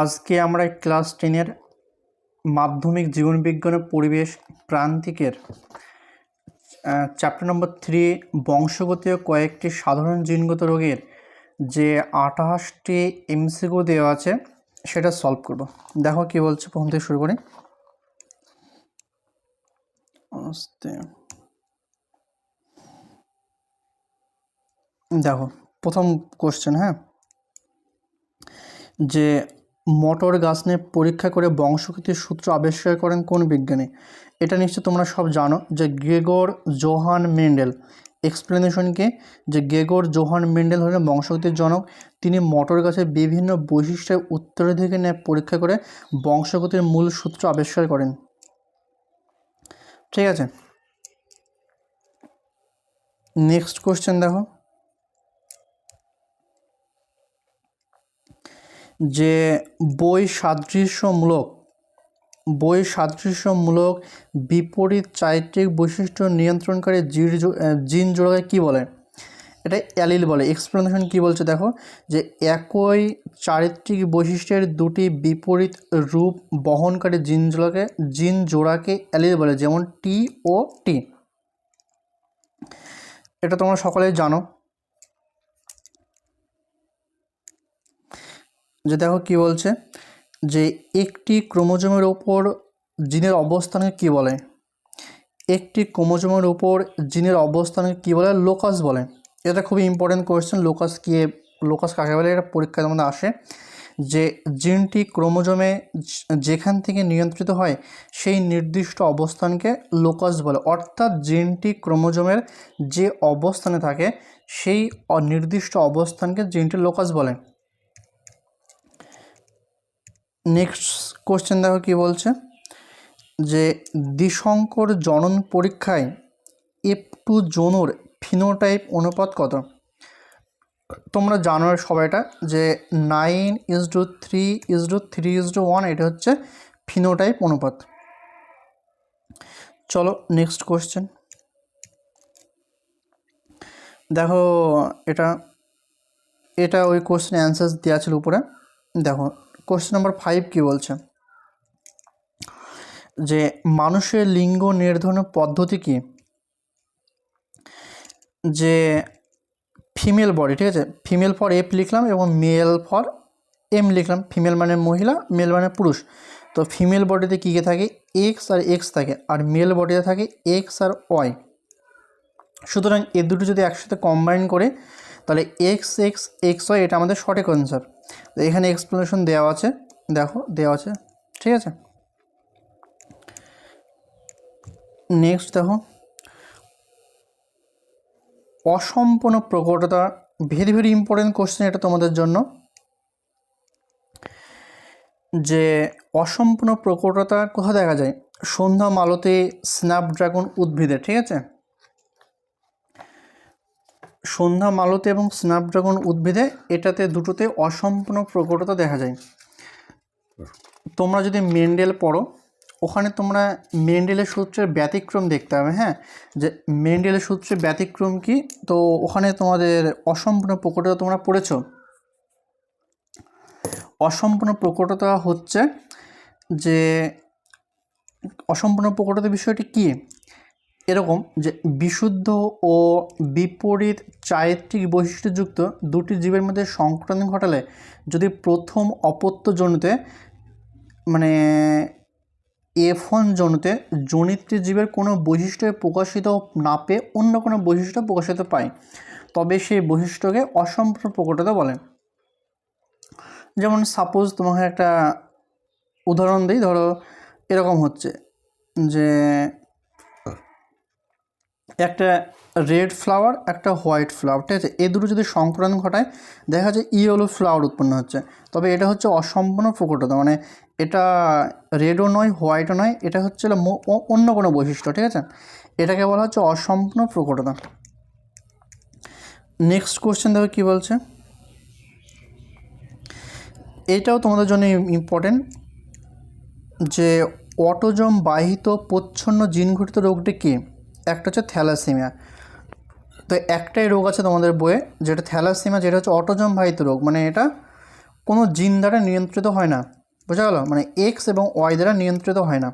আজকে আমরা ক্লাস টেনের মাধ্যমিক জীবনবিজ্ঞান পরিবেশ প্রান্তিকের চ্যাপ্টার নম্বর থ্রি বংশগতীয় কয়েকটি সাধারণ জিনগত রোগের যে আঠাশটি এমসিকিউ দেওয়া আছে সেটা সলভ করব। দেখো কি বলছে, প্রথম থেকে শুরু করি। দেখো, প্রথম কোশ্চেন হ্যাঁ? যে মটর গাছ নিয়ে পরীক্ষা করে বংশগতির সূত্র আবিষ্কার করেন কোন বিজ্ঞানী? এটা নিশ্চয় তোমরা সব জানো যে গ্রেগর জোহান মেন্ডেল। এক্সপ্লেনেশনকে যে গেগর জোহান মেন্ডেল হলেন বংশগতির জনক। তিনি মটর গাছের বিভিন্ন বৈশিষ্ট্যের উত্তরাধিকার নিয়ে পরীক্ষা করে বংশগতির মূল সূত্র আবিষ্কার করেন। ঠিক আছে? নেক্সট কোশ্চেন দেখো। যে বই সাদৃশ্যমূলক বই সাদৃশ্যমূলক বিপরীত চারিত্রিক বৈশিষ্ট্য নিয়ন্ত্রণকারী জির জিন জোড়াকে কী বলে? এটা অ্যালিল বলে। এক্সপ্লেনেশন কী বলছে দেখো? যে একই চারিত্রিক বৈশিষ্ট্যের দুটি বিপরীত রূপ বহনকারী জিন জোড়াকে জিন জোড়াকে অ্যালিল বলে, যেমন টি ও টি। এটা তোমরা সকলেই জানো। যে দেখো কি বলছে? যে একটি ক্রোমোজোমের ওপর জিনের অবস্থানকে কি বলে? একটি ক্রোমোজোমের ওপর জিনের অবস্থানকে কি বলে? লোকাস বলে। এটা খুবই ইম্পর্টেন্ট কোয়েশ্চেন লোকাস কি লোকাস কাকে বলে? এটা পরীক্ষার মধ্যে আসে। যে জিনটি ক্রোমোজোমে যেখান থেকে নিয়ন্ত্রিত হয়, সেই নির্দিষ্ট অবস্থানকে লোকাস বলে। অর্থাৎ জিনটি ক্রোমোজোমের যে অবস্থানে থাকে, সেই নির্দিষ্ট অবস্থানকে জিনটি লোকাস বলে। নেক্সট কোশ্চেন দেখো কি বলছে? যে দ্বিশঙ্কর জনন পরীক্ষায় এফ টু জোনোর ফিনোটাইপ অনুপাত কত? তোমরা জানো সবাইটা যে nine is to three is to three is to one এটা হচ্ছে ফিনোটাইপ অনুপাত। চলো নেক্সট কোশ্চেন দেখো, এটা এটা ওই কোশ্চেন অ্যান্সার দেওয়া ছিল উপরে। দেখো কোশ্চেন নাম্বার ফাইভ কী বলছে? যে মানুষের লিঙ্গ নির্ধারণের পদ্ধতি কি? যে ফিমেল বডি ঠিক আছে? ফিমেল ফর এফ লিখলাম এবং মেল ফর এম লিখলাম। ফিমেল মানে মহিলা মেল মানে পুরুষ। তো ফিমেল বডিতে কী কী থাকে? এক্স আর এক্স থাকে আর মেল বডিতে থাকে এক্স আর ওয়াই সুতরাং এ দুটো যদি একসাথে কম্বাইন করে, তাহলে এক্স এক্স এক্স ওয়াই এটা আমাদের সঠিক অ্যান্সার এখানে এক্সপ্লেনেশন দেওয়া আছে। দেখো, দেওয়া আছে। ঠিক আছে? নেক্সট দেখো। অসম্পূর্ণ প্রকটতা ভেরি ভেরি ইম্পর্টেন্ট কোশ্চেন এটা তোমাদের জন্য। যে অসম্পূর্ণ প্রকটতা কোথায় দেখা যায়। সন্ধ্যা মালতে স্ন্যাপড্রাগন উদ্ভিদে, ঠিক আছে? সন্ধ্যা মালতী এবং স্ন্যাপড্রাগন উদ্ভিদে এটাতে দুটোতে অসম্পূর্ণ প্রকটতা দেখা যায়। তোমরা যদি মেন্ডেল পড়ো, ওখানে তোমরা মেন্ডেলের সূত্রের ব্যতিক্রম দেখতে হবে হ্যাঁ? যে মেন্ডেলের সূত্রের ব্যতিক্রম কি? তো ওখানে তোমাদের অসম্পূর্ণ প্রকটতা তোমরা পড়েছ। অসম্পূর্ণ প্রকটতা হচ্ছে যে, অসম্পূর্ণ প্রকটতা বিষয়টি কী? এরকম যে বিশুদ্ধ ও বিপরীত চারিত্রিক বৈশিষ্ট্যযুক্ত দুটি জীবের মধ্যে সংক্রমণ ঘটালে যদি প্রথম অপত্য জনুতে মানে এফন জনুতে জনিত্রী জীবের কোনো বৈশিষ্ট্য প্রকাশিত না পেয়ে অন্য কোনো বৈশিষ্ট্য প্রকাশিত পায়, তবে সেই বৈশিষ্ট্যকে অসম্পূর্ণ প্রকটতা বলে। যেমন সাপোজ তোমাকে একটা উদাহরণ দিই, ধরো এরকম হচ্ছে যে একটা রেড ফ্লাওয়ার একটা হোয়াইট ফ্লাওয়ার ঠিক আছে? এই দুটো যদি সংক্রমণ ঘটায়, দেখা যায় ইয়েলো ফ্লাওয়ার উৎপন্ন হচ্ছে। তবে এটা হচ্ছে অসম্পূর্ণ প্রকটতা মানে এটা রেডও নয় হোয়াইটও নয়, এটা হচ্ছে অন্য কোনো বৈশিষ্ট্য, ঠিক আছে? এটাকে বলা হচ্ছে অসম্পূর্ণ প্রকটতা। নেক্সট কোশ্চেন দেখো কী বলছে? এইটাও তোমাদের জন্য ইম্পর্টেন্ট যে অটোজম বাহিত প্রচ্ছন্ন জিন ঘটিত রোগটি কী? একটা হচ্ছে থ্যালাসেমিয়া। তো একটাই রোগ আছে তোমাদের বইয়ে, যেটা থ্যালাসেমিয়া, যেটা হচ্ছে অটোজম বাহিত রোগ। মানে এটা কোনো জিন দ্বারা নিয়ন্ত্রিত হয় না। বোঝা গেল? মানে এক্স এবং ওয়াই দ্বারা নিয়ন্ত্রিত হয় না।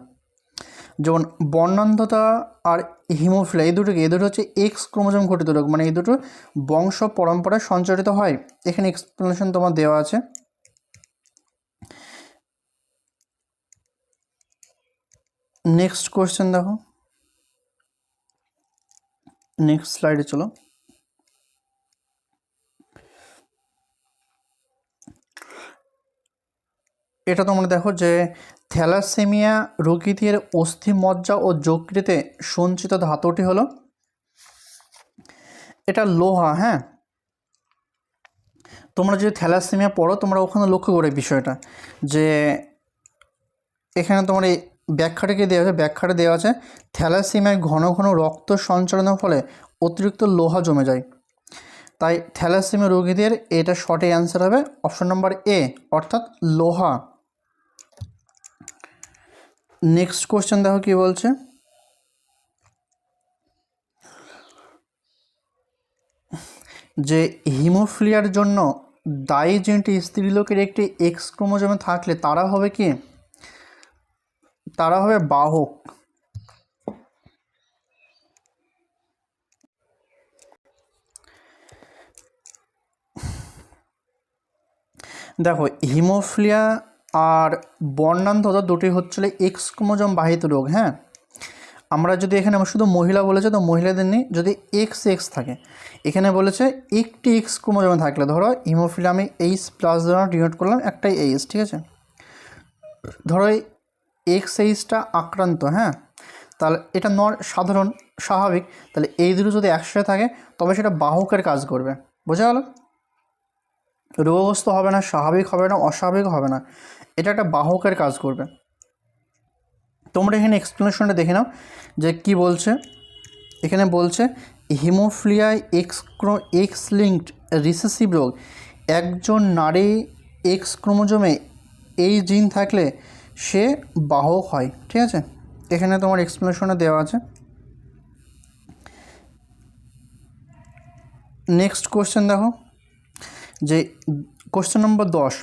যেমন বর্ণান্ধতা আর হিমোফিলা, এই দুটোকে, এই দুটো হচ্ছে এক্স ক্রোমোজোম ঘটিত রোগ। মানে এই দুটো বংশ পরম্পরায় সঞ্চারিত হয়। এখানে এক্সপ্লেনেশন তোমার দেওয়া আছে। নেক্সট কোয়েশ্চেন দেখো। নেক্সট স্লাইডে চলো। এটা তোমরা দেখো যে থ্যালাসেমিয়া রোগীদের অস্থিমজ্জা ও যকৃতে সঞ্চিত ধাতুটি হলো এটা লোহা হ্যাঁ? তোমরা যদি থ্যালাসেমিয়া পড়ো, তোমরা ওখানে লক্ষ্য করে বিষয়টা যে এখানে তোমার ব্যাখ্যাটাকে দেওয়া আছে? ব্যাখ্যাটা দেওয়া আছে, থ্যালাসেমিয়ায় ঘন ঘন রক্ত সঞ্চালনের ফলে অতিরিক্ত লোহা জমে যায়। তাই থ্যালাসেমিয়া রোগীদের এটা সঠিক অ্যান্সার হবে। অপশন নম্বর এ অর্থাৎ লোহা। নেক্সট কোশ্চেন দেখো কি বলছে? যে হিমোফিলিয়ার জন্য দায়ী জিনটি স্ত্রীলোকের একটি এক্স ক্রোমোজোমে থাকলে তারা হবে কি? তারা হবে বাহক। দেখো, হিমোফিলিয়া আর বর্ণান্ধতা দুটি হচ্ছিল এক্স ক্রোমোজোম বাহিত রোগ হ্যাঁ? আমরা যদি এখানে শুধু মহিলা বলেছে, তো মহিলাদের নিয়ে যদি এক্স এক্স থাকে, এখানে বলেছে একটি এক্স ক্রোমোজোমে থাকলে, ধরো হিমোফিলিয়া আমি এইচ প্লাস ধরো ডিনোট করলাম, একটাই এইচ ঠিক আছে? ধরো এক্স এইচটা আক্রান্ত হ্যাঁ? তাহলে এটা নর সাধারণ, স্বাভাবিক। তাহলে এই দুটো যদি একসাথে থাকে, তবে সেটা বাহকের কাজ করবে। বোঝা গেল? রোগগ্রস্ত হবে না, স্বাভাবিক হবে না, অস্বাভাবিক হবে না। এটা একটা বাহকের কাজ করবে। তোমরা এখানে এক্সপ্লেনেশনটা দেখে নাও যে কি বলছে। এখানে বলছে, হিমোফ্লিয়ায় এক্স এক্স লিঙ্কড রিসেসিভ রোগ। একজন নারী এক্স ক্রোমোজোমে এই জিন থাকলে সে বাহক হয়, ঠিক আছে? এখানে তোমার এক্সপ্লেনেশনে দেওয়া আছে। নেক্সট কোশ্চেন দেখো। যে কোশ্চেন নম্বর দশ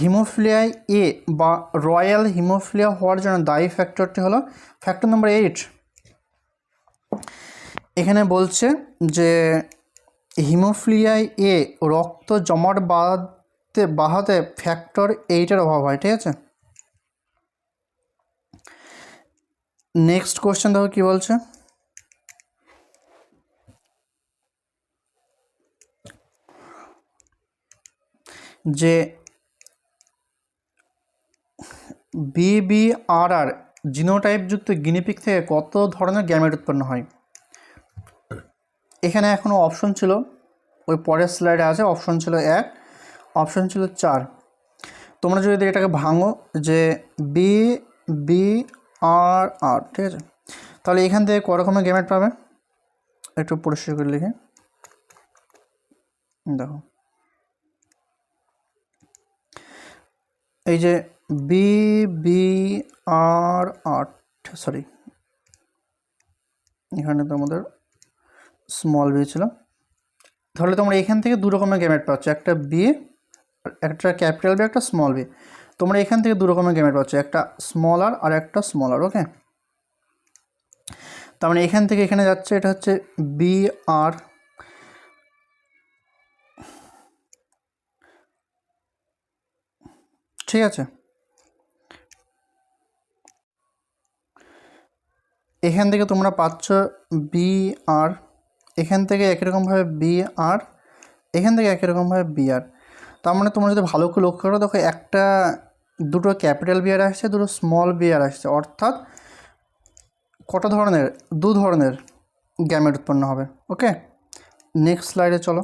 হিমোফিলিয়ায় এ বা রয়্যাল হিমোফিলিয়া হওয়ার জন্য দায়ী ফ্যাক্টরটি হলো ফ্যাক্টর নম্বর এইট এখানে বলছে যে হিমোফিলিয়ায় এ রক্ত জমাট বাঁধতে বাহাতে ফ্যাক্টর এইটের অভাব হয়, ঠিক আছে? নেক্সট কোশ্চেন দেখো কী বলছে? যে বিবিআরআর জিনোটাইপযুক্ত গিনিপিক থেকে কত ধরনের গ্যামেট উৎপন্ন হয়? এখানে এখনও অপশন ছিল, ওই পরের স্লাইডে আছে, অপশন ছিল এক, অপশন ছিল চার। তোমরা যদি এটাকে ভাঙো, যে বি বি আর আর ঠিক আছে? তাহলে এখান থেকে ক রকমের গ্যামেট পাবে? একটু পরিষ্কার করে লিখে। দেখো। এই যে বি বি আর আট সরি এখানে তো আমাদের স্মল বি ছিল। তাহলে তোমরা এখান থেকে দু রকমের গ্যামেট পাচ্ছ। একটা বি একটা ক্যাপিটাল বি একটা স্মল বি তোমরা এখান থেকে দু রকমের গ্যামেট পাচ্ছ, একটা স্মল আর আর একটা স্মলার ওকে তার মানে এখান থেকে এখানে যাচ্ছে, এটা হচ্ছে বি আর ঠিক আছে? এখান থেকে তোমরা পাচ্ছ বি আর এখান থেকে একই রকমভাবে বি আর এখান থেকে একই রকমভাবে বি আর তার মানে তোমরা যদি ভালো করে লক্ষ্য করো, দেখো একটা দুটো ক্যাপিটাল বিয়ার আসছে, দুটো স্মল বিয়ার আসছে। অর্থাৎ কটা ধরনের? দু ধরনের গ্যামেট উৎপন্ন হবে ওকে নেক্সট স্লাইডে চলো।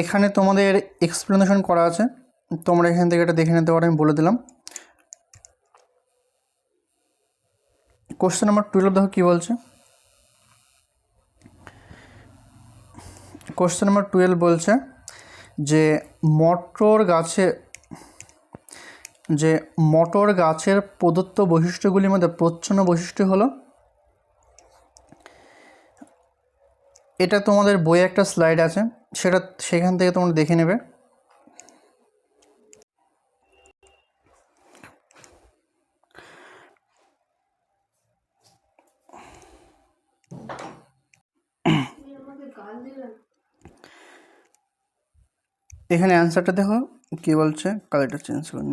এখানে তোমাদের এক্সপ্লেনেশন করা আছে। তোমরা এখান থেকে এটা দেখে নিতে পারো, আমি বলে দিলাম। কোশ্চেন নাম্বার টুয়েলভ দেখো কী বলছে? কোশ্চেন নাম্বার টুয়েলভ বলছে যে মটর গাছে, যে মটর গাছের প্রদত্ত বৈশিষ্ট্যগুলির মধ্যে প্রচ্ছন্ন বৈশিষ্ট্য হলো, এটা তোমাদের বইয়ে একটা স্লাইড আছে, সেটা সেখান থেকে তোমরা দেখে নেবে। এখানে অ্যান্সারটা দেখো, কি বলছে? কালারটা চেঞ্জ করে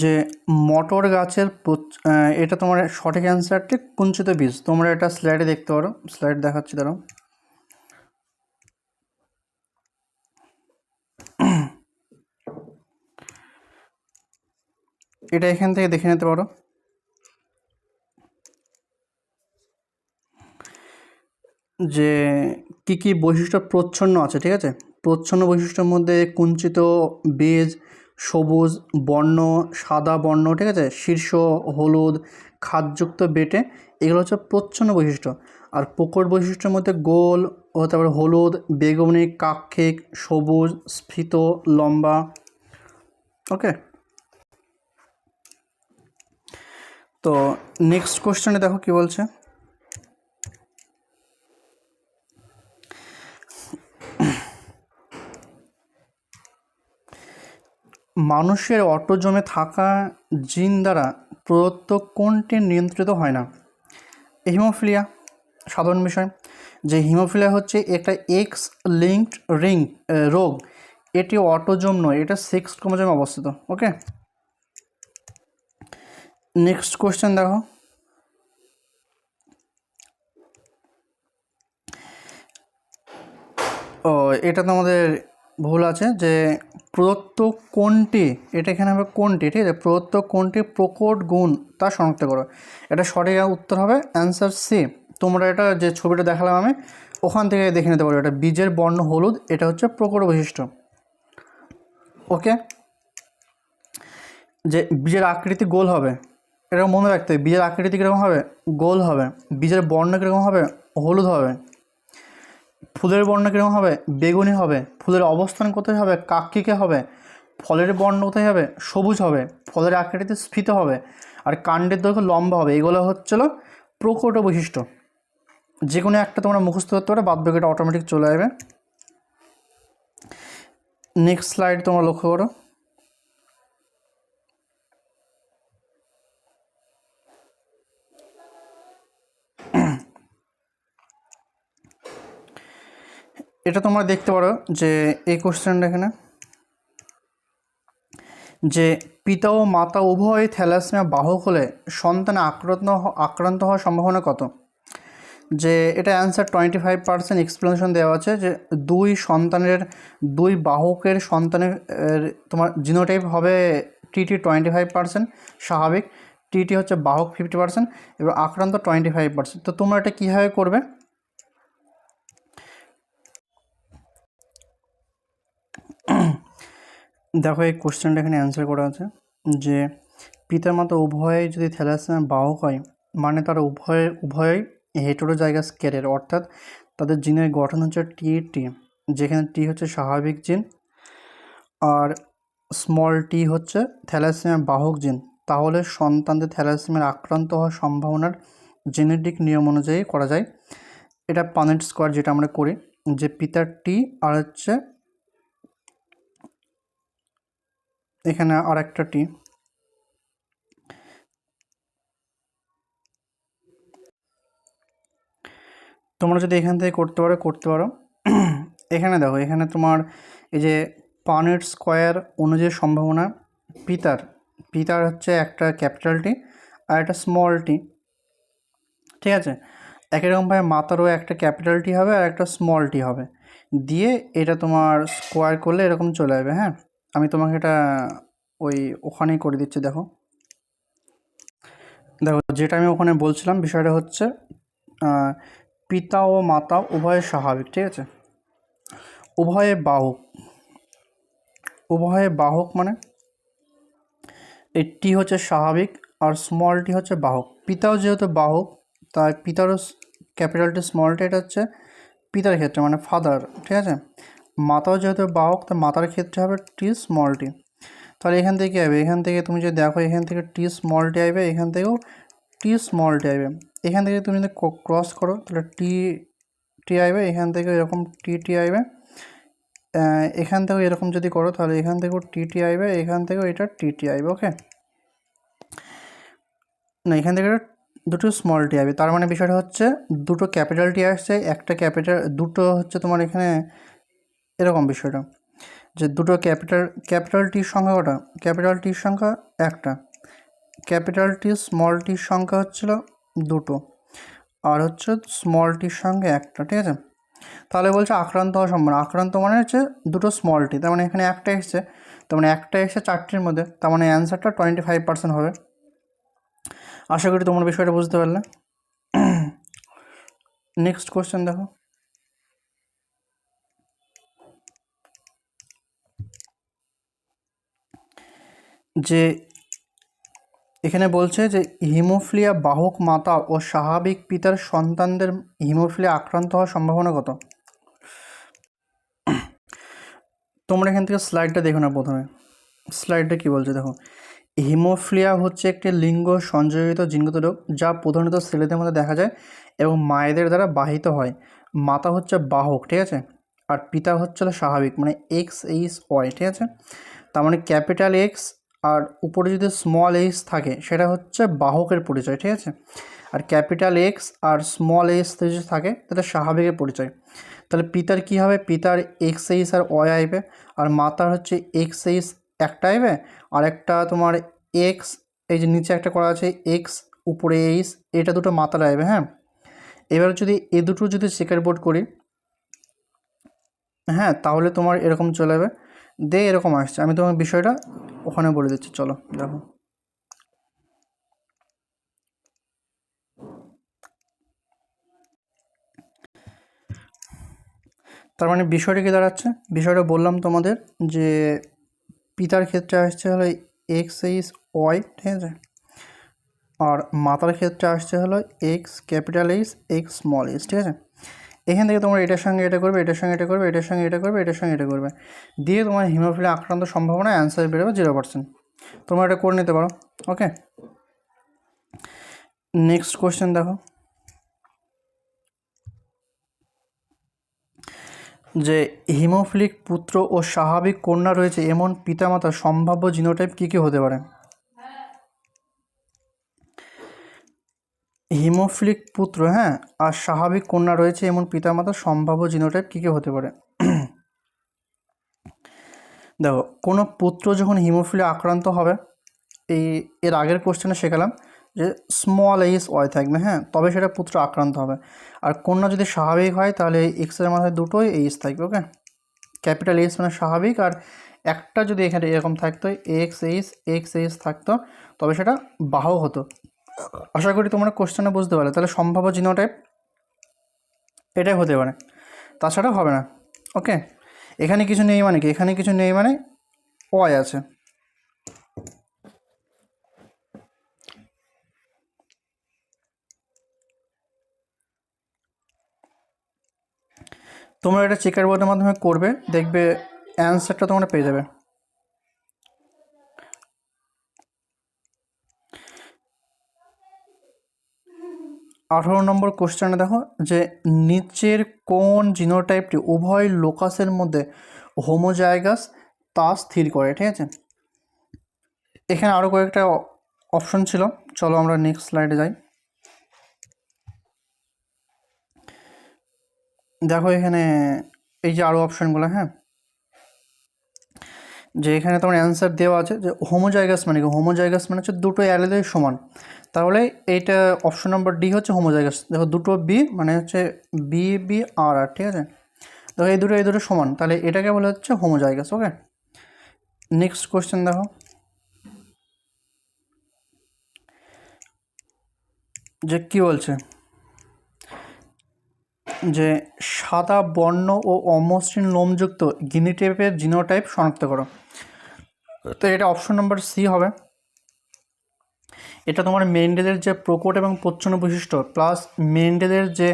যে মটর গাছের এটা তোমার সঠিক অ্যান্সারটি কুঞ্চিত বীজ। তোমরা এটা স্লাইডে দেখতে পারো। স্লাইড দেখাচ্ছি, দাঁড়াও। এটা এখান থেকে দেখে নিতে পারো। যে কি কি বৈশিষ্ট্য প্রচ্ছন্ন আছে, ঠিক আছে? প্রচ্ছন্ন বৈশিষ্ট্যের মধ্যে কুঞ্চিত, বীজ, সবুজ, বর্ণ, সাদা বর্ণ, ঠিক আছে? শীর্ষ, হলুদ, খাদযুক্ত বেটে এগুলো হচ্ছে প্রচ্ছন্ন বৈশিষ্ট্য। আর প্রকট বৈশিষ্ট্যের মধ্যে গোল ও তারপরে হলুদ, বেগুনি কাক্ষিক সবুজ, স্ফীত, লম্বা, ওকে? তো নেক্সট কোশ্চেনে দেখো কি বলছে? মানুষের অটোজমে থাকা জিন দ্বারা প্রদত্ত কোনটি নিয়ন্ত্রিত হয় না? হিমোফিলিয়া। সাধারণ বিষয়, যে হিমোফিলিয়া হচ্ছে একটা এক্স লিঙ্কড রিং রোগ। এটি অটোজম নয়, এটা সেক্স ক্রোমোজোমে অবস্থিত, ওকে? নেক্সট কোশ্চেন দেখো। ও, এটা তো আমাদের ভুল আছে যে প্রদত্ত কোনটি, এটা এখানে হবে কোনটি, ঠিক আছে? প্রদত্ত কোনটি প্রকট গুণ তা শনাক্ত করো। এটা সঠিক উত্তর হবে অ্যান্সার সি। তোমরা এটা যে ছবিটা দেখালাম আমি, ওখান থেকে দেখে নিতে পারো। এটা বীজের বর্ণ হলুদ, এটা হচ্ছে প্রকট বৈশিষ্ট্য। ওকে? যে বীজের আকৃতি গোল হবে এরকম মনে রাখতে হবে। বীজের আকৃতি কীরকম হবে? গোল হবে। বীজের বর্ণ কীরকম হবে? হলুদ হবে। ফুলের বর্ণ কীরকম হবে? বেগুনি হবে। ফুলের অবস্থান কোথায় হবে? কাক্ষিকে হবে। ফলের বর্ণ কোথায় হবে? সবুজ হবে। ফলের আকৃতিতে স্ফীত হবে। আর কাণ্ডের দৈর্ঘ্য লম্বা হবে। এগুলো হচ্ছিল প্রকট বৈশিষ্ট্য। যে কোনো একটা তোমরা মুখস্থ করতে পারো বাদ বাকিটা অটোমেটিক চলে যাবে নেক্সট স্লাইড তোমরা লক্ষ্য করো। এটা তোমরা দেখতে পারো যে এই কোশ্চেনটা এখানে। যে পিতা ও মাতা উভয় থ্যালাসমিয়া বাহক হলে সন্তান আক্রান্ত আক্রান্ত হওয়ার সম্ভাবনা কত? যে এটা answer twenty five percent explanation দেওয়া আছে যে দুই সন্তানের, দুই বাহকের সন্তানের তোমার জিনোটাইপ হবে টিটি টোয়েন্টি ফাইভ পার্সেন্ট স্বাভাবিক টিটি হচ্ছে বাহক ফিফটি পার্সেন্ট এবং আক্রান্ত টোয়েন্টি ফাইভ পার্সেন্ট তো তোমরা এটা কীভাবে করবে? দেখো এই কোশ্চেনটা এখানে অ্যান্সার করা আছে, যে পিতামাতা উভয়ে যদি থ্যালাসেমিয়ার বাহক হয় মানে তারা উভয়ে, উভয়ই হেটেরোজাইগাস ক্যারিয়ার অর্থাৎ তাদের জিনের গঠন হচ্ছে টি টি যেখানে টি হচ্ছে স্বাভাবিক জিন আর স্মল টি হচ্ছে থ্যালাসেমিয়ার বাহক জিন। তাহলে সন্তানদের থ্যালাসেমিয়ার আক্রান্ত হওয়ার সম্ভাবনার জেনেটিক নিয়ম অনুযায়ী করা যায়। এটা পানেট স্কোয়ার যেটা আমরা করি, যে পিতার টি আর হচ্ছে এখানে আর একটা টি। তোমরা যদি এখান থেকে করতে পারো করতে পারো। এখানে দেখো, এখানে তোমার এই যে পানের স্কোয়ার অনুযায়ী সম্ভাবনা, পিতার পিতার হচ্ছে একটা ক্যাপিটাল টি আর একটা স্মল টি। ঠিক আছে? একই রকমভাবে মাতারও একটা ক্যাপিটাল টি হবে আর একটা স্মল টি হবে। দিয়ে এটা তোমার স্কোয়ার করলে এরকম চলে যাবে হ্যাঁ? আমি তোমাকে এটা ওই ওখানেই করে দিচ্ছি, দেখো। দেখো, যেটা আমি ওখানে বলছিলাম, বিষয়টা হচ্ছে পিতা ও মাতা উভয়ে স্বাভাবিক, ঠিক আছে? উভয়ে বাহক। উভয়ে বাহক মানে এই টি হচ্ছে স্বাভাবিক আর স্মল টি হচ্ছে বাহক। পিতাও যেহেতু বাহক, তাই পিতারও ক্যাপিটাল টি স্মল টি, এটা হচ্ছে পিতার ক্ষেত্রে মানে ফাদার ঠিক আছে? মাতাও যেহেতু বাহক তা মাতার ক্ষেত্রে হবে টি স্মল টি তাহলে এখান থেকে হবে এখান থেকে তুমি যদি দেখো, এখান থেকে টি স্মল টি আসবে এখান থেকেও টি স্মল টি আসবে এখান থেকে তুমি যদি ক্রস করো, তাহলে টি টি আসবে এখান থেকে এরকম টি টি আসবে এখান থেকেও এরকম যদি করো, তাহলে এখান থেকেও টি টি আসবে এখান থেকেও এটা টি টি আসবে ওকে না, এখান থেকে দুটো স্মল টি আসবে তার মানে বিষয়টা হচ্ছে, দুটো ক্যাপিটাল টি আসছে, একটা ক্যাপিটাল দুটো হচ্ছে তোমার এখানে এরকম বিষয়টা। যে দুটো ক্যাপিটাল ক্যাপিটাল টির সংখ্যা কটা? ক্যাপিটাল টির সংখ্যা একটা। ক্যাপিটাল টি স্মল টির সংখ্যা হচ্ছিল দুটো। আর হচ্ছে স্মল টির সঙ্গে একটা, ঠিক আছে? তাহলে বলছে আক্রান্ত হওয়া সম্ভাবনা আক্রান্ত মানে হচ্ছে দুটো স্মল টি তার মানে এখানে একটা এসছে। তার মানে একটা এসছে চারটির মধ্যে। তার মানে অ্যান্সারটা টোয়েন্টি ফাইভ পার্সেন্ট হবে। আশা করি তোমরা বিষয়টা বুঝতে পারলে। নেক্সট কোশ্চেন দেখো। যে এখানে বলছে যে হিমোফিলিয়া বাহক মাতা ও স্বাভাবিক পিতার সন্তানদের হিমোফিলিয়া আক্রান্ত হওয়ার সম্ভাবনা কত? তোমরা এখান থেকে স্লাইডটা দেখো না প্রথমে। স্লাইডটা কি বলছে দেখো। হিমোফিলিয়া হচ্ছে একটি লিঙ্গ সঞ্জয়িত জিনগত রোগ যা প্রধানত ছেলেদের মধ্যে দেখা যায় এবং মায়েদের দ্বারা বাহিত হয়। মাতা হচ্ছে বাহক, ঠিক আছে? আর পিতা হচ্ছে স্বাভাবিক মানে এক্স এইচ ওয়াই, ঠিক আছে? তার মানে ক্যাপিটাল এক্স আর উপরে যদি স্মল এইচ থাকে, সেটা হচ্ছে বাহকের পরিচয়, ঠিক আছে? আর ক্যাপিটাল এক্স আর স্মল এইচ যদি থাকে, তাহলে স্বাভাবিকের পরিচয়। তাহলে পিতার কী হবে? পিতার এক্স এইচ আর ওয়াই আইবে, আর মাতার হচ্ছে এক্স এইচ একটা আইবে, আর একটা তোমার এক্স এই যে নিচে একটা করা আছে এক্স উপরে এইচ এটা দুটো মাতার আইবে হ্যাঁ? এবার যদি এ দুটো যদি চেকার বোর্ড করি হ্যাঁ তাহলে তোমার এরকম চলে যাবে দে, এরকম আসছে। আমি তোমার বিষয়টা ওখানে বলে দিচ্ছি। চলো, দেখো। তার মানে বিষয়টা কি দাঁড়াচ্ছে? বিষয়টা বললাম তোমাদের যে পিতার ক্ষেত্রে আসছে হলো এক্স এইস ওয়াই ঠিক আছে? আর মাতার ক্ষেত্রে আসছে হলো X capital H X small H ঠিক আছে? এখান থেকে তোমরা এটার সঙ্গে এটা করবে, এটার সঙ্গে এটা করবে, এটার সঙ্গে এটা করবে, এটার সঙ্গে এটা করবে। দিয়ে তোমার হিমোফিলিয়া আক্রান্ত সম্ভাবনা অ্যান্সার বেরোবে জিরো পার্সেন্ট তোমরা এটা করে নিতে পারো ওকে নেক্সট কোয়েশ্চেন দেখো। যে হিমোফিলিক পুত্র ও স্বাভাবিক কন্যা রয়েছে, এমন পিতামাতার সম্ভাব্য জিনোটাইপ কী কী হতে পারে? হিমোফিলিক পুত্র হ্যাঁ? আর স্বাভাবিক কন্যা রয়েছে এমন পিতামাতার সম্ভাব্য জিনোটাইপ কী কী হতে পারে? দেখো, কোনো পুত্র যখন হিমোফিলিয়া আক্রান্ত হবে, এই এর আগের কোশ্চেনে শেখালাম যে স্মল এইস ওয়াই থাকবে হ্যাঁ? তবে সেটা পুত্র আক্রান্ত হবে। আর কন্যা যদি স্বাভাবিক হয়, তাহলে এক্সের মাথায় দুটোই এইস থাকবে ওকে ক্যাপিটাল এইস মানে স্বাভাবিক, আর একটা যদি এখানে এরকম থাকতো এক্স এইস এক্স এইস থাকতো, তবে সেটা বাহক হতো। আশা করি তোমরা কোশ্চেনে বুঝতে পারলে। তাহলে সম্ভাব্য জিনোটাইপ এটাই হতে পারে। তাছাড়া হবে না। ওকে এখানে কিছু নেই মানে কি? এখানে কিছু নেই মানে ওয়াই আছে। তোমরা এটা চেকার বোর্ডের মাধ্যমে করবে, দেখবে অ্যান্সারটা তোমরা পেয়ে যাবে। আঠারো নম্বর কোশ্চেনে দেখো যে নিচের কোন জিনোটাইপটি উভয় লোকাসের মধ্যে হোমোজাইগাস তা স্থির করে, ঠিক আছে? এখানে আরও কয়েকটা অপশন ছিল, চলো আমরা নেক্সট স্লাইডে যাই। দেখো এখানে এই যে আরও অপশানগুলো হ্যাঁ? যে এখানে তোমার অ্যান্সার দেওয়া আছে যে হোমোজাইগাস মানে কি? হোমোজাইগাস মানে হচ্ছে দুটো অ্যালেদই সমান। তাহলে এইটা অপশন নম্বর ডি হচ্ছে হোমোজাইগাস দেখো দুটো বি মানে হচ্ছে বি বি আর আর ঠিক আছে? দেখো এই দুটো এই দুটো সমান, তাহলে এটাকে বলে হচ্ছে হোমোজাইগাস ওকে নেক্সট কোয়েশ্চেন দেখো। যে কি বলছে? যে সাদা বর্ণ ও অমসৃণ লোমযুক্ত গিনি গিনিটেপের জিনোটাইপ শনাক্ত করো। তো এটা অপশন নম্বর সি হবে। এটা তোমার মেন্ডেলের যে প্রকট এবং প্রচ্ছন্ন বৈশিষ্ট্য প্লাস মেন্ডেলের যে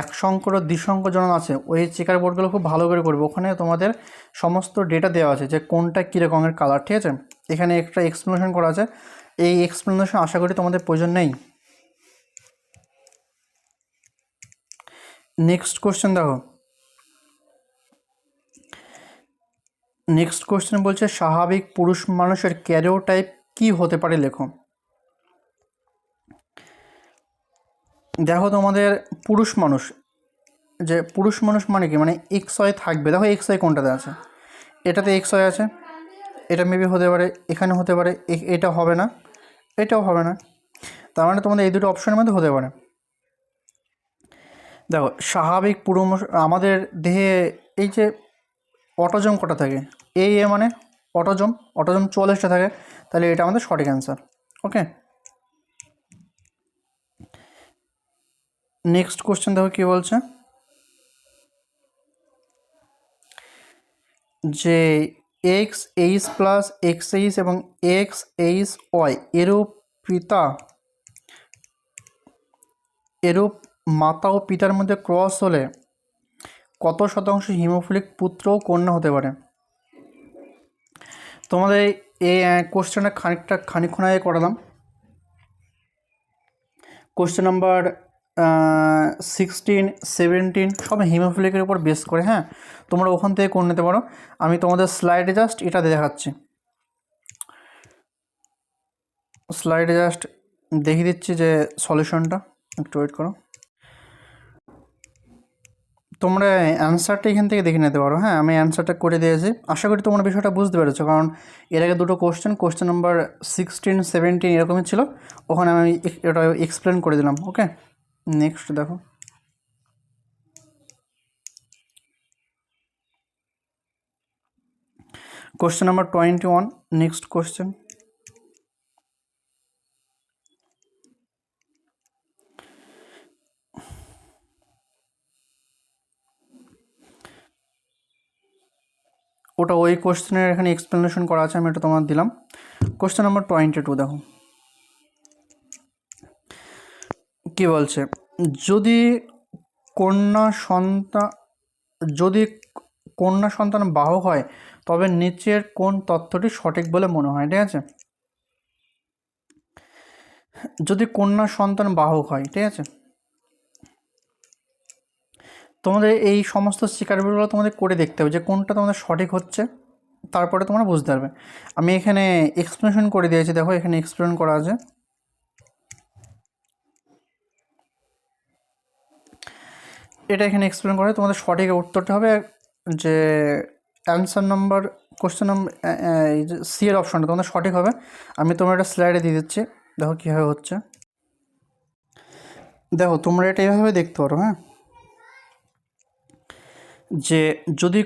এক সংকর ও দ্বিসংকর জনন আছে, ওই চেকার বোর্ডগুলো খুব ভালো করে করবে। ওখানে তোমাদের সমস্ত ডেটা দেওয়া আছে যে কোনটা কী রকমের কালার ঠিক আছে? এখানে একটা এক্সপ্লেনেশন করা আছে। এই এক্সপ্লেনেশন আশা করি তোমাদের প্রয়োজন নেই। নেক্সট কোশ্চেন দেখো। নেক্সট কোশ্চেন বলছে, স্বাভাবিক পুরুষ মানুষের ক্যারিও টাইপ কী হতে পারে লেখো। দেখো তোমাদের পুরুষ মানুষ, যে পুরুষ মানুষ মানে কি? মানে এক্স থাকবে। দেখো এক্স কোনটাতে আছে? এটাতে এক্স আছে, এটা মেবি হতে পারে, এখানে হতে পারে এটা হবে না, এটাও হবে না। তার মানে তোমাদের এই দুটো অপশনের মধ্যে হতে পারে। দেখো, স্বাভাবিক পুরো আমাদের দেহে এই যে অটোজম কটা থাকে? এই এ মানে অটোজম অটোজম চুয়াল্লিশটা থাকে, তাহলে এটা আমাদের সঠিক অ্যান্সার ওকে নেক্সট কোশ্চেন দেখো কী বলছে? যে X H plus X H এবং এক্স এইচ ওয়াই এরূপ পিতা, এরূপ মাতা ও পিতার মধ্যে ক্রস হলে কত শতাংশ হিমোফিলিক পুত্র ও কন্যা হতে পারে? তোমাদের এই কোশ্চেনটা খানিকটা খানিক্ষণ আগে করালাম। কোশ্চেন নাম্বার সিক্সটিন, সেভেন্টিন সব হিমোফিলিকের উপর বেস করে হ্যাঁ? তোমরা ওখান থেকে করে নিতে পারো। আমি তোমাদের স্লাইডে জাস্ট এটা দেখাচ্ছি। স্লাইডে জাস্ট দেখিয়ে দিচ্ছি যে সলিউশনটা। একটু ওয়েট করো। তোমরা অ্যান্সারটা এখান থেকে দেখে নিতে পারো হ্যাঁ? আমি অ্যান্সারটা করে দিয়েছি। আশা করি তোমরা বিষয়টা বুঝতে পেরেছ, কারণ এর আগে দুটো question question number sixteen seventeen এরকমই ছিল। ওখানে আমি এটা এক্সপ্লেন করে দিলাম ওকে নেক্সট দেখো। Question number twenty one next question ওটা ওই কোশ্চেনের এখানে এক্সপ্লেনেশন করা আছে, আমি এটা তোমার দিলাম। কোশ্চেন নাম্বার টোয়েন্টি টু দেখো। কি বলছে? যদি কন্যা সন্তান, যদি কন্যা সন্তান বাহক হয়, তবে নিচের কোন তথ্যটি সঠিক বলে মনে হয়, ঠিক আছে? যদি কন্যা সন্তান বাহক হয়, ঠিক আছে? তোমাদের এই সমস্ত শিকারগুলো তোমাদের করে দেখতে হবে যে কোনটা তোমাদের সঠিক হচ্ছে, তারপরে তোমরা বুঝতে পারবে। আমি এখানে এক্সপ্লেনেশন করে দিয়েছি, দেখো এখানে এক্সপ্লেন করা আছে। এটা এখানে এক্সপ্লেন করে তোমাদের সঠিক উত্তরটা হবে যে অ্যান্সার নাম্বার কোশ্চেন নাম্বার এই যে সি এর অপশনটা তোমাদের সঠিক হবে। আমি তোমার এটা স্লাইডে দিয়ে দিচ্ছি। দেখো কীভাবে হচ্ছে। দেখো, তোমরা এটা এইভাবে দেখতে পারো হ্যাঁ? যে যদি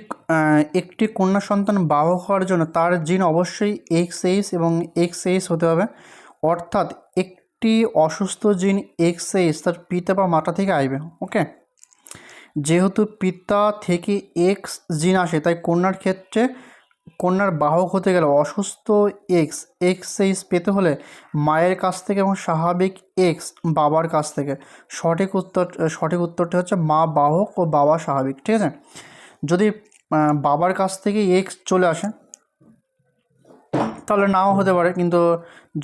একটি কন্যা সন্তান বাহক হওয়ার জন্য তার জিন অবশ্যই এক্স এইচ এবং এক্স এইচ হতে হবে। অর্থাৎ একটি অসুস্থ জিন এক্স এইচ তার পিতা বা মাতা থেকে আসবে ওকে যেহেতু পিতা থেকে এক্স জিন আসে, তাই কন্যার ক্ষেত্রে কন্যার বাহক হতে গেলে অসুস্থ এক্স এক্স এইস পেতে হলে মায়ের কাছ থেকে এবং স্বাভাবিক এক্স বাবার কাছ থেকে। সঠিক উত্তর, সঠিক উত্তরটি হচ্ছে মা বাহক ও বাবা স্বাভাবিক, ঠিক আছে? যদি বাবার কাছ থেকে এক্স চলে আসে, তাহলে নাও হতে পারে, কিন্তু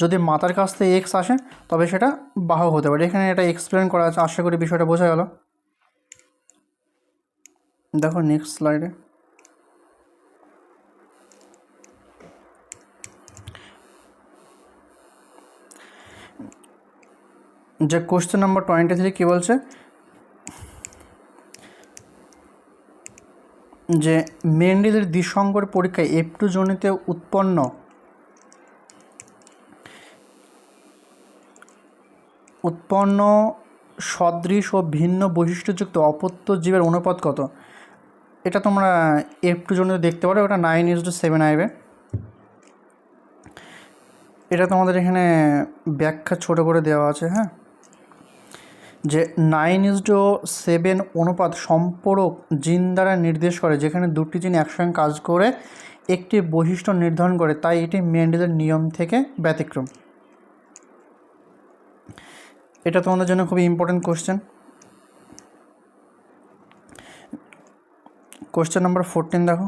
যদি মাতার কাছ থেকে এক্স আসে, তবে সেটা বাহক হতে পারে। এখানে এটা এক্সপ্লেন করা আছে, আশা করি বিষয়টা বোঝা গেল। দেখো নেক্সট স্লাইডে যে কোশ্চেন নাম্বার টোয়েন্টি থ্রি কী বলছে? যে মেন্ডেলের দ্বিসংকর পরীক্ষায় এফ টু জনিতে উৎপন্ন উৎপন্ন সদৃশ ও ভিন্ন বৈশিষ্ট্যযুক্ত অপত্য জীবের অনুপাত কত? এটা তোমরা এফ টু জনিতে দেখতে পারো, ওটা নাইন ইজ টু সেভেন আইবে। এটা তোমাদের এখানে ব্যাখ্যা ছোট করে দেওয়া আছে হ্যাঁ? যে নাইন ইজ টু সেভেন অনুপাত সম্পূরক জিন দ্বারা নির্দেশ করে, যেখানে দুটি জিন একসঙ্গে কাজ করে, একটি বৈশিষ্ট্য নির্ধারণ করে, তাই এটি মেন্ডেলের নিয়ম থেকে ব্যতিক্রম। এটা তোমাদের জন্য খুবই important question question number fourteen দেখো।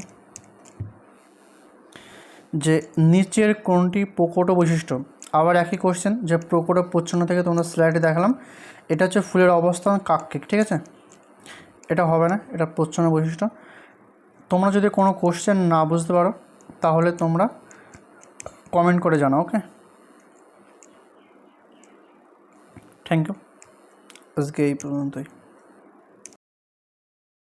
যে নিচের কোনটি প্রকট বৈশিষ্ট্য? আবার একই কোশ্চেন যে প্রকট প্রচ্ছন্ন থেকে তোমরা স্লাইডে দেখালাম। এটা হচ্ছে ফুলের অবস্থান কাককে ঠিক আছে? এটা হবে না, এটা প্রচ্ছন্ন বৈশিষ্ট্য। তোমরা যদি কোনো কোশ্চেন না বুঝতে পারো, তাহলে তোমরা কমেন্ট করে জানাও ওকে থ্যাংক ইউ আজকে এই পর্যন্তই।